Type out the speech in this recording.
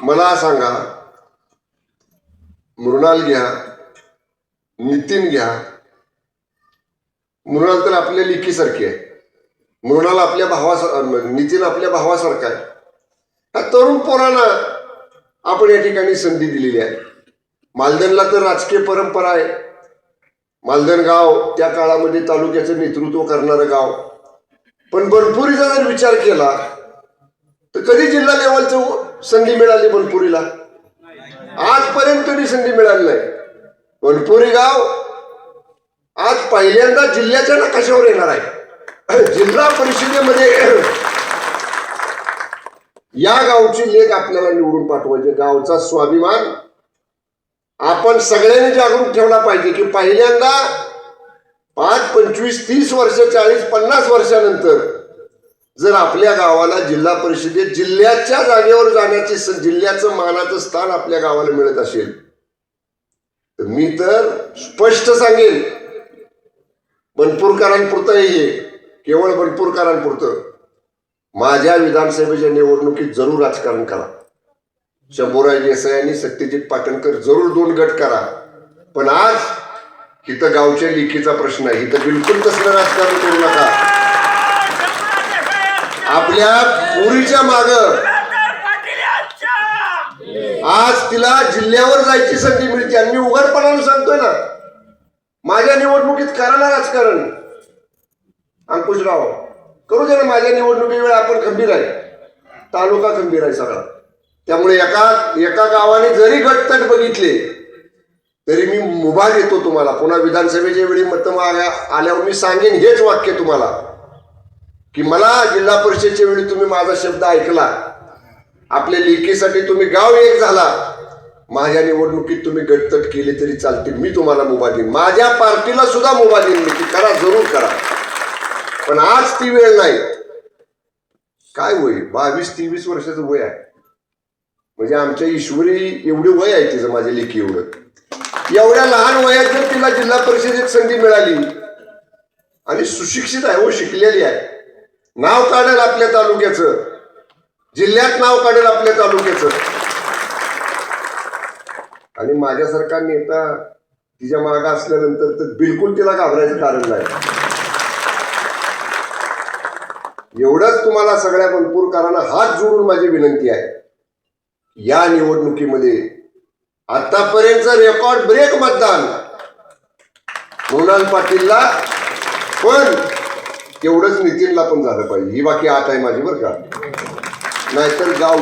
मला सांगा मृणाल घ्या नितीन घ्या. मृणाल तर आपल्या लिकीसारखी आहे. मृणाल आपल्या भावा नितीन आपल्या भावासारखा आहे. तरुण पोरांना आपण या ठिकाणी संधी दिलेली आहे. मालदणला तर राजकीय परंपरा आहे. मालधन गाव त्या काळामध्ये तालुक्याचं नेतृत्व करणारं गाव. पण भरपूर जर विचार केला तर कधी जिल्हा लेवलचं संधी मिळाली बनपुरीला. आजपर्यंत कधी संधी मिळाली नाही. बनपुरी गाव आज पहिल्यांदा जिल्ह्याच्या नकाशावर येणार आहे. जिल्हा परिषदेमध्ये या गावची लेख आपल्याला निवडून पाठवायचे. गावचा स्वाभिमान आपण सगळ्यांनी जागरूक ठेवला पाहिजे की पहिल्यांदा पाच पंचवीस तीस वर्ष चाळीस पन्नास वर्षानंतर जर आपल्या गावाला जिल्हा परिषदेत जिल्ह्याच्या जागेवर जाण्याची जिल्ह्याचं मानाचं स्थान आपल्या गावाला मिळत असेल तर मी तर स्पष्ट सांगेन बनपूरकारांपुरतं हे केवळ बनपूरकरांपुरतं माझ्या विधानसभेच्या निवडणुकीत जरूर राजकारण करा. शंभूराज देसाई आणि सत्यजित पाटणकर जरूर दोन गट करा. पण आज इथं गावच्या लेखीचा प्रश्न आहे. इथं बिलकुल तसलं राजकारण करू नका. आपल्या पुरीच्या माग. आज तिला जिल्ह्यावर जायची संधी मिळते. आणि मी उघडपणानं सांगतोय ना माझ्या निवडणुकीत करा ना राजकारण. अंकुशराव करू दे ना माझ्या निवडणुकी वेळ आपण खंबीर आहे. तालुका खंबीर आहे सगळा. त्यामुळे एका एका गावाने जरी गटतट बघितले तरी मी मुभा देतो तुम्हाला. पुन्हा विधानसभेच्या वेळी मत आल्यावर मी सांगेन हेच वाक्य तुम्हाला. की मला जिल्हा परिषदेच्या वेळी तुम्ही माझा शब्द ऐकला. आपल्या लेखीसाठी तुम्ही गाव एक झाला. माझ्या निवडणुकीत तुम्ही गटतट केली तरी चालते मी तुम्हाला मुभा देईन. माझ्या पार्टीला सुद्धा मुभा देईन मी की करा जरूर करा. पण आज ती वेळ नाही. काय वय? बावीस तेवीस वर्षाचं वय आहे. म्हणजे आमच्या ईश्वरी एवढी वय आहे तिचं माझ्या लेखी एवढं. एवढ्या लहान वयात जर तिला जिल्हा परिषदेत संधी मिळाली आणि सुशिक्षित आहे व शिकलेली आहे. नाव काढेल आपल्या तालुक्याचं. जिल्ह्यात नाव काढेल आपल्या तालुक्याचं. आणि माझ्यासारखा नेता तिच्या मागा असल्यानंतर तर बिलकुल तिला घाबरायचं कारण नाही. एवढंच तुम्हाला सगळ्या बनपूरकरांना हात जोडून माझी विनंती आहे. या निवडणुकीमध्ये आतापर्यंत रेकॉर्ड ब्रेक मतदान. मृणाल पाटीलला पण तेवढंच नितीनला पण झालं पाहिजे. ही बाकी आठ आहे माझी बरं का. नाहीतर गाव